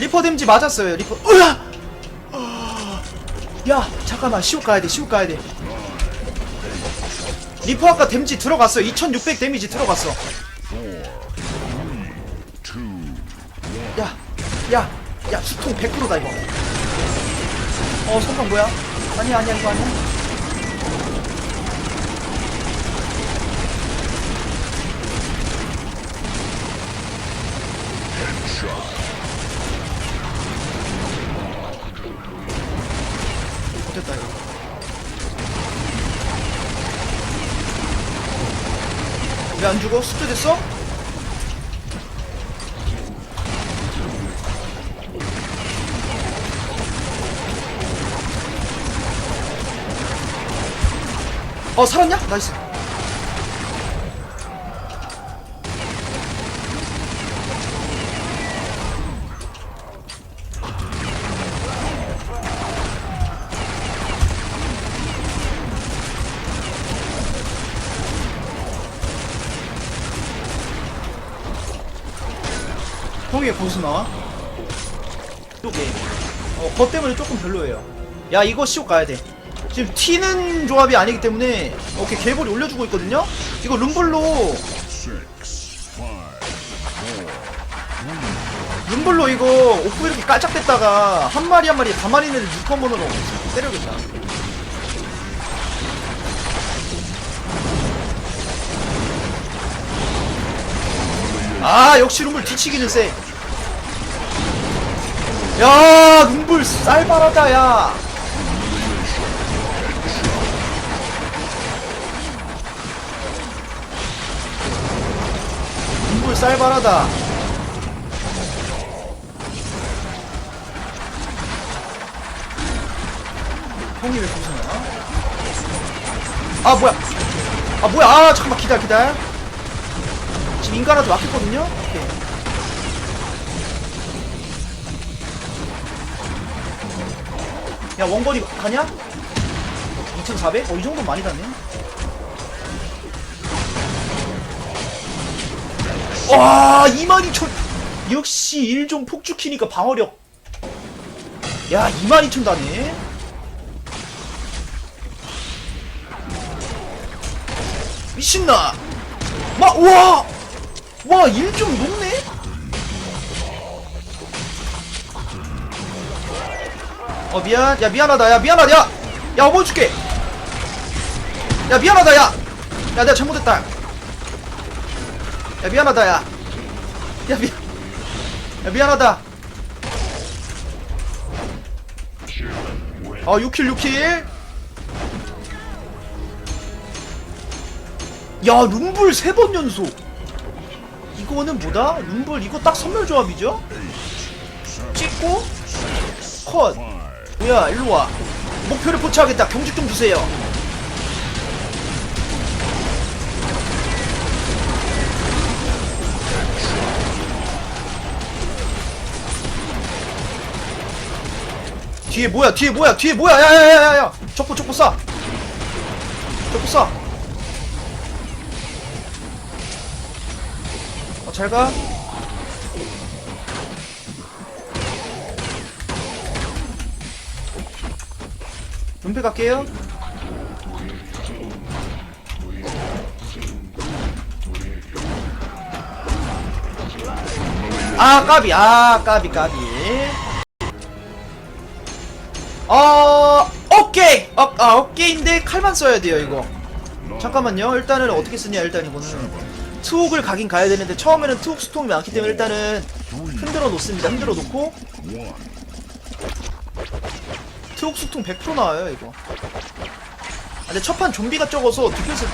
리퍼 댐지 맞았어요 리퍼 으아! 아, 야 잠깐만 시옷 가야돼 시옷 가야돼 리퍼 아까 댐지 들어갔어 2600 데미지 들어갔어 야, 야, 야, 수통 100%다 이거. 어, 선방 뭐야? 아니야, 아니야, 이거 아니야. 됐다 이거. 왜 안 죽어? 숙제 됐어? 어 살았냐? 나이스 왜 거기서 나와? 요게 어, 거 때문에 조금 별로예요. 야 이거 시옥 가야 돼. 지금 튀는 조합이 아니기 때문에 오케이 개볼이 올려주고 있거든요? 이거 룸블로. 룸블로 이거 오프 이렇게 깔짝댔다가 한 마리 한 마리 가만히 있는 6컨번으로 때려야겠다. 아 역시 룸블 뒤치기는 세 야, 눈불 쌀바라다, 야. 눈불 쌀바라다. 형이 왜 나와? 아, 뭐야. 아, 뭐야. 아, 잠깐만, 기다려, 기다려. 지금 인간한테 막혔거든요? 야 원거리 가냐? 2400? 어 이 정도 많이 가네. 와 22,000 역시 1종 폭주 키니까 방어력. 야 22,000 다네. 미친나. 마 우와! 와 1종 높네 어 미안. 야 미안하다. 야 미안하다. 야야 어머 줄게 야 미안하다 야야 내가 잘못했다. 야 미안하다 야야 미안 야 미안하다. 어 6킬 6킬. 야 룸불 3번 연속. 이거는 뭐다? 룸불 이거 딱 선멸 조합이죠? 찍고 컷 뭐야 일로와. 목표를 포착하겠다. 경직 좀 주세요. 뒤에 뭐야? 뒤에 뭐야? 뒤에 뭐야? 야야야야야. 족보 족보 쏴. 족보 쏴. 어, 잘가 눈배 갈게요. 아 까비. 아 까비 까비. 어 오케이. 어, 아 오케이인데 칼만 써야 돼요 이거. 잠깐만요. 일단은 어떻게 쓰냐 일단 이거는. 투옥을 가긴 가야 되는데 처음에는 투옥 수통이 많기 때문에 일단은 흔들어 놓습니다. 흔들어 놓고 트옥 수통 100% 나와요 이거 아, 근데 첫판 좀비가 적어서 디펜스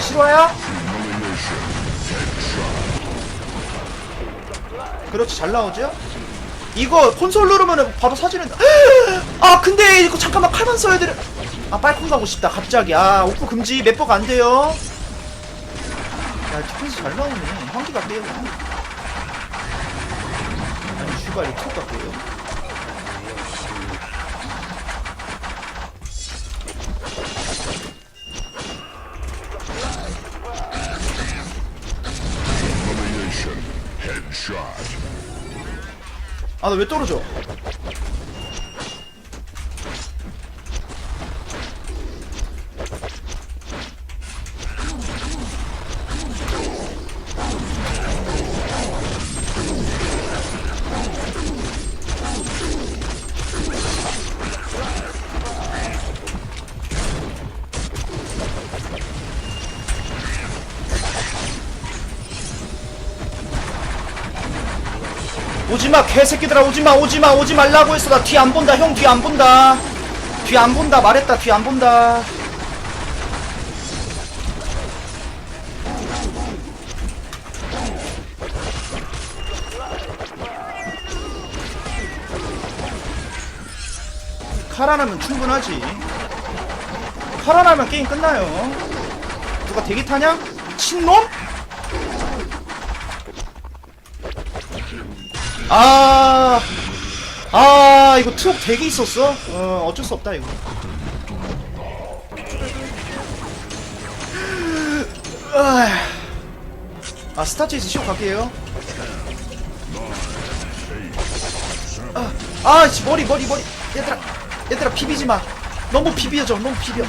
실화야? 그렇지 잘 나오죠? 이거 콘솔 누르면은 바로 사진은 아 근데 이거 잠깐만 칼만 써야 되는 아 빨콩 가고 싶다 갑자기 아 오프 금지 맵버가 안 돼요 야 디펜스 잘 나오네. 황기가 빼요 아니 슈가 리톱가 빼요? 아나 왜 떨어져? 오지마 개새끼들아 오지마 오지마 오지 말라고 했어. 나 뒤 안 본다 형 뒤 안 본다. 뒤 안 본다 말했다 뒤 안 본다. 카라나면 충분하지. 카라나면 게임 끝나요. 누가 대기 타냐? 친놈? 아, 아, 이거 트럭 되게 있었어? 어, 어쩔 수 없다, 이거. 아, 아 스타트에서 시험 갈게요. 아, 아, 씨, 머리, 머리, 머리. 얘들아, 얘들아, 비비지 마. 너무 비벼져, 너무 비벼.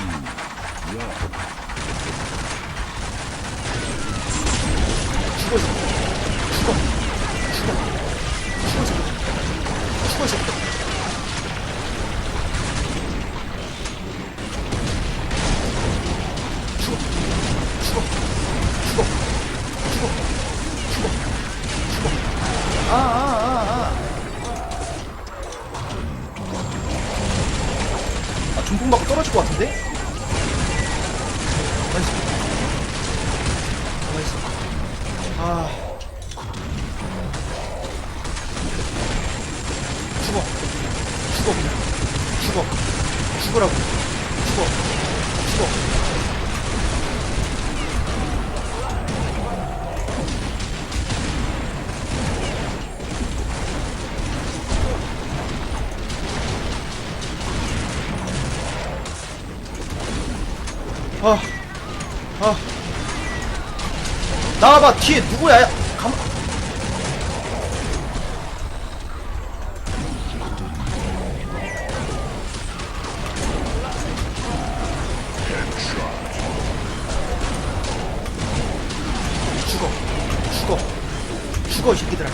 아. 죽어. 죽어, 그냥. 죽어. 죽으라고. 죽어. 죽어. 나와봐, 뒤에 누구야? 야, 가만. 죽어. 죽어. 죽어, 이 새끼들아.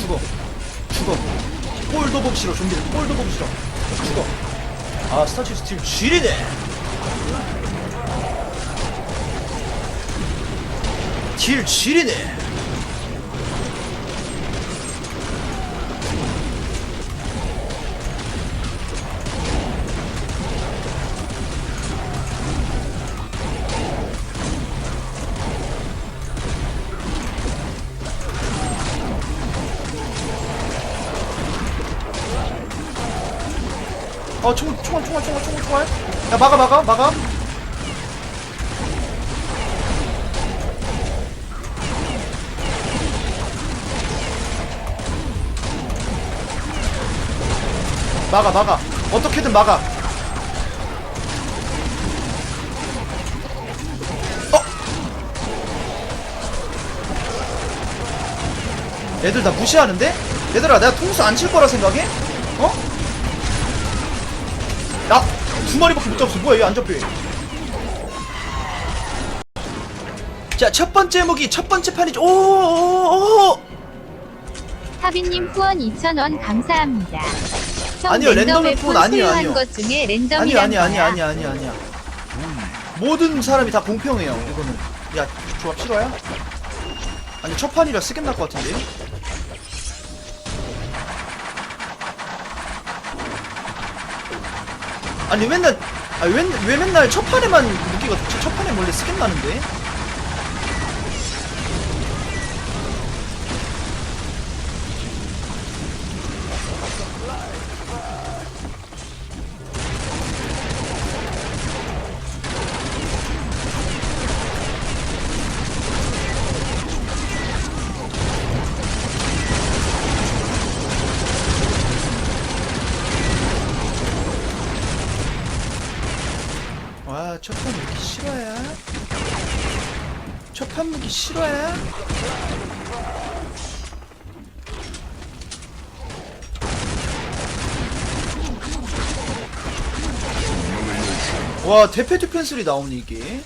죽어. 볼도 보기 싫어, 좀비들. 볼도 보기 싫어. 죽어. 아, 스타츄 스틸 쥐리네. 딜 쥐리네. 어, 총, 총알, 총알, 총알, 총알, 총알. 야, 막아, 막아, 막아. 막아, 막아. 어떻게든 막아. 어? 애들 나 무시하는데? 얘들아, 내가 통수 안 칠 거라 생각해? 어? 야! 두 마리밖에 못 잡았어. 뭐야, 얘 안 잡혀. 자, 첫 번째 무기, 첫 번째 판이죠. 오, 오, 오, 하비님 후원 2,000원 감사합니다. 형 아니요, 랜덤 랜덤에 후원 폰 아니에요, 소유한 아니요. 것 중에 아니야, 랜덤이란 아니야, 거야. 모든 사람이 다 공평해요, 이거는. 야, 조합 실화야? 아니, 첫 판이라 쓰겠 날 것 같은데? 아니, 맨날, 아, 왜, 왜 맨날 첫 판에만 무기가? 첫 판에 원래 쓰겠 나는데? 싫어해? 와 대패 디펜슬이 나오네 이게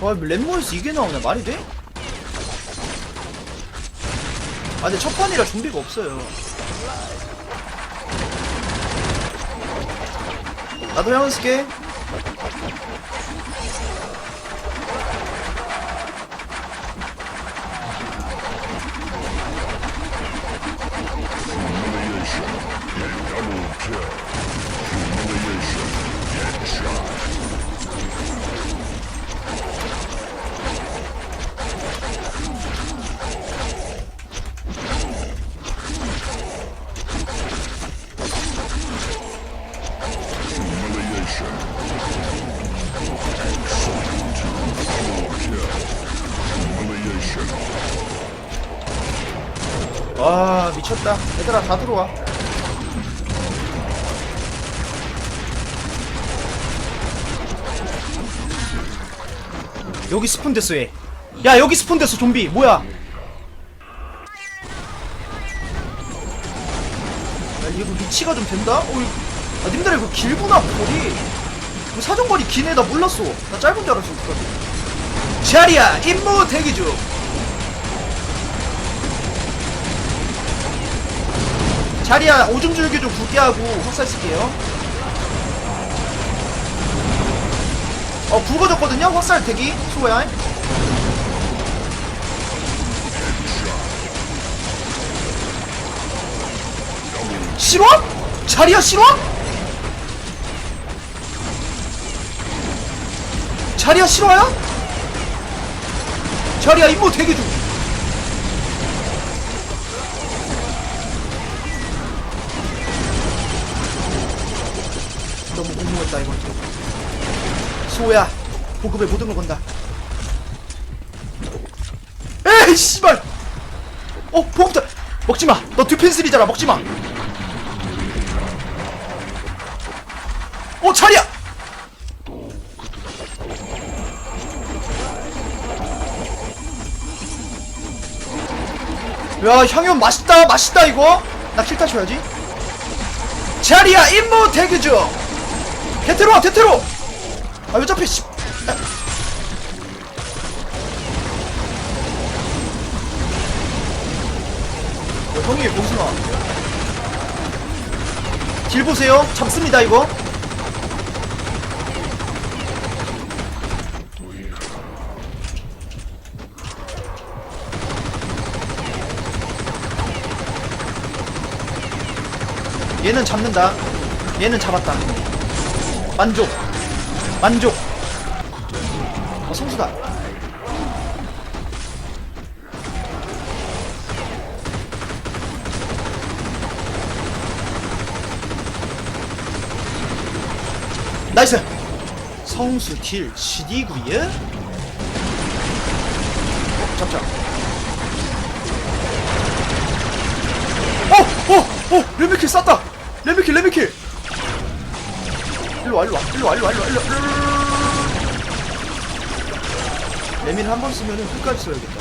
와 랩모에서 이게 나오냐 말이 돼? 아 근데 첫 판이라 좀비가 없어요 나도 형은 쓸게 와 미쳤다. 얘들아 다 들어와. 여기 스폰 됐어 얘. 야 여기 스폰 됐어 좀비. 뭐야? 야 이거 리치가 좀 된다? 어, 이거- 아 님들 이거 길구나 거리. 이거 사정거리 기네 나 몰랐어. 나 짧은 줄 알았어 어떡하지 자리야 임무 대기 중 자리야 오줌 줄기 좀 굵게 하고 확살 쓸게요 어 굵어졌거든요 확살 대기 수고야 실화? 자리야 실화? 자리야 실화야? 자리야 임무 대기 중 궁금했다 이건 수호야 보급에 모든 걸 건다. 에이 씨발! 어 보급다 먹지마! 너 디펜슬이잖아 먹지마! 어 차리야! 야 향연 맛있다 맛있다 이거? 나 킬타 쳐야지. 자리야 임무 대기 중 대테로 와 대테로! 아왜 잡혀 씨. 아. 어, 형이 거기서 나딜 보세요. 잡습니다 이거. 얘는 잡는다. 얘는 잡았다 만족 만족 어 성수다 나이스 성수 딜 GD구이에 어 잡자 어! 어! 어! 레미킬 쌌다! 레미킬 레미킬 일로 와 일로 와 일로 와 일로 와 일로 와 일로 와 레미를 한 번 쓰면은 끝까지 써야겠다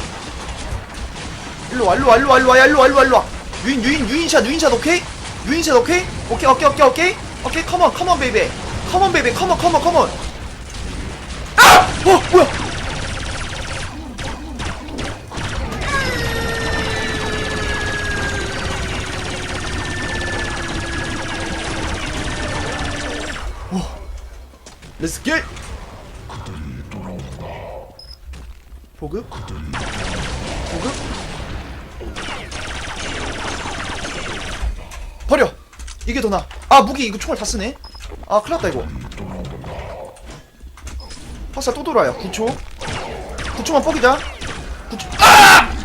일로 와 일로 와 일로 와 일로와 야 일로 와 일로 와 일로 와 유인 유인 유인샷 유인샷 오케이? 유인샷 오케이? 오케이 오케이 오케이 오케이 오케이 컴온 컴온 베이베 컴온 베이베 컴온 컴온 컴온 아! 어 뭐야 렛츠 겟! 보급? 보급? 버려! 이게 더 나아. 아, 무기 이거 총알 다 쓰네. 아, 큰일 났다, 이거. 화살 또 돌아요. 9초. 9초만 뻑이자. 9초. 아!